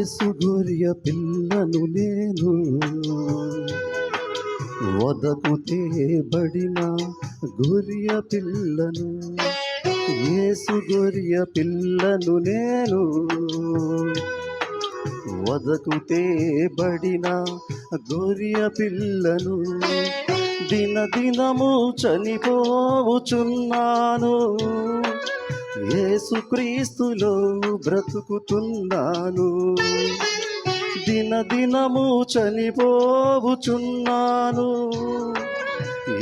యేసు గొర్య పిల్లను నేను వదకు తేబడిన గొర్య పిల్లను. యేసు గొర్య పిల్లను నేను వదకు తేబడిన గొర్య పిల్లను. దినదినము చనిపోవుచున్నాను. యేసుక్రీస్తులో బ్రతుకుతున్నాను. దిన దినము చనిపోవుచున్నాను.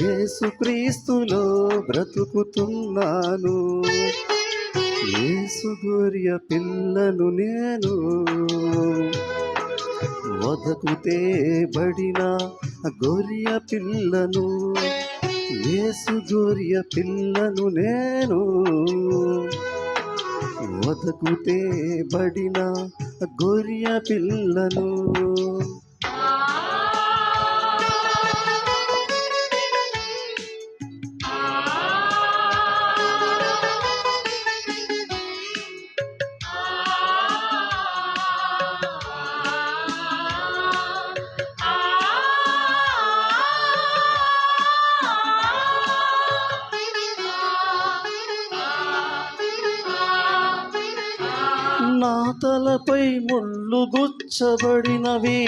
యేసుక్రీస్తులో బ్రతుకుతున్నాను. యేసు గొర్య పిల్లను నేను. వదకుతే బడిన గొర్య పిల్లను. యేసు గొర్య పిల్లను నేను. వదకు తేబడిన గొర్రె పిల్లను నా తలపై ముళ్ళు గుచ్చబడినవి.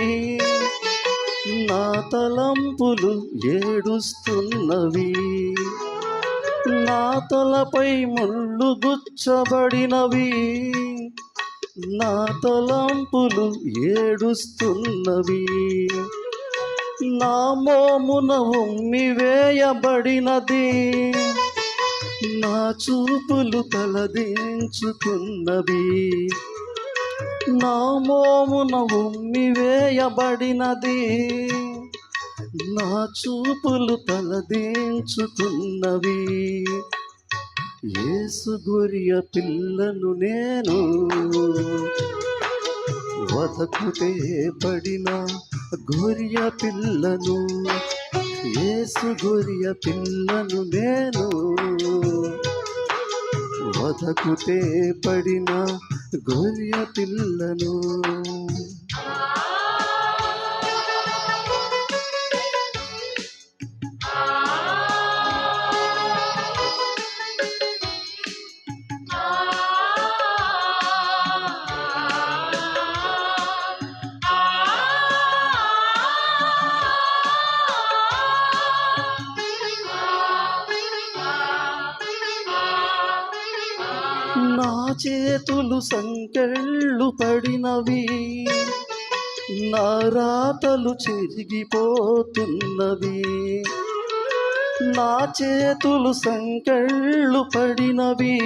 నా తలంపులు ఏడుస్తున్నవి. నా తలపై ముళ్ళు గుచ్చబడినవి. నా తలంపులు ఏడుస్తున్నవి. నా మోమున ఉమ్మి వేయబడినది. నా చూపులు తలదించుకున్నవి. నా మోమున ఉమ్మి వేయబడినది. నా చూపులు తలదించుకున్నవి. యేసు పిల్లను నేను వదకుతే పడిన గొరియ పిల్లను. యేసు గొరియ పిల్లను నేను వదకుతే పడిన గొరియ పిల్లను చేతులు సంకెళ్ళు పడినవి. నా రాతలు చెరిగిపోతున్నవి. నా చేతులు సంకెళ్ళు పడినవి.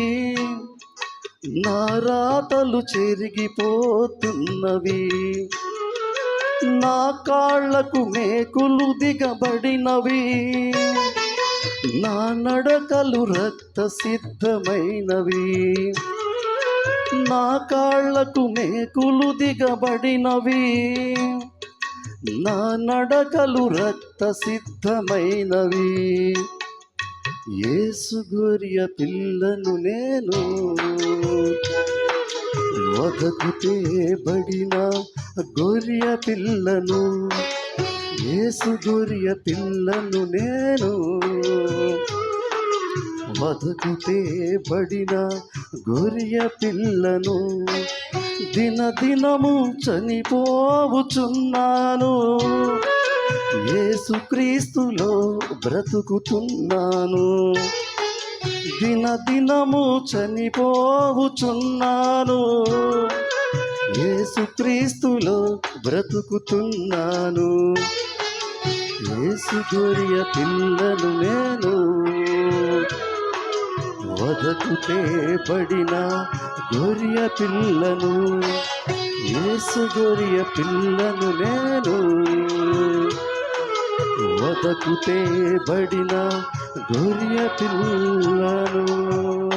నా రాతలు చెరిగిపోతున్నవి. నా కాళ్ళకు మేకులు దిగబడినవి. నా నడకలు రక్త సిద్ధమైనవి నా కాళ్ళకు మేకులు దిగబడినవి. నా నడకలు రక్త సిద్ధమైనవి ఏసు గొర్య పిల్లను నేను వదకుతే బడిన గొర్య పిల్లను. ఏసు గొర్య పిల్లను నేను వదకుతే బడిన గొర్య పిల్లను దిన దినము చనిపోవుచున్నాను. యేసుక్రీస్తులో బ్రతుకుతున్నాను. దిన దినము చనిపోవుచున్నాను. యేసుక్రీస్తులో బ్రతుకుతున్నాను. యేసు గొరియ పిల్లను నేను వదకు పడిన గొరియ పిల్లను ఏసు గొరియ పిల్లను నేను వదకు బడిన గొరియ పిల్లను.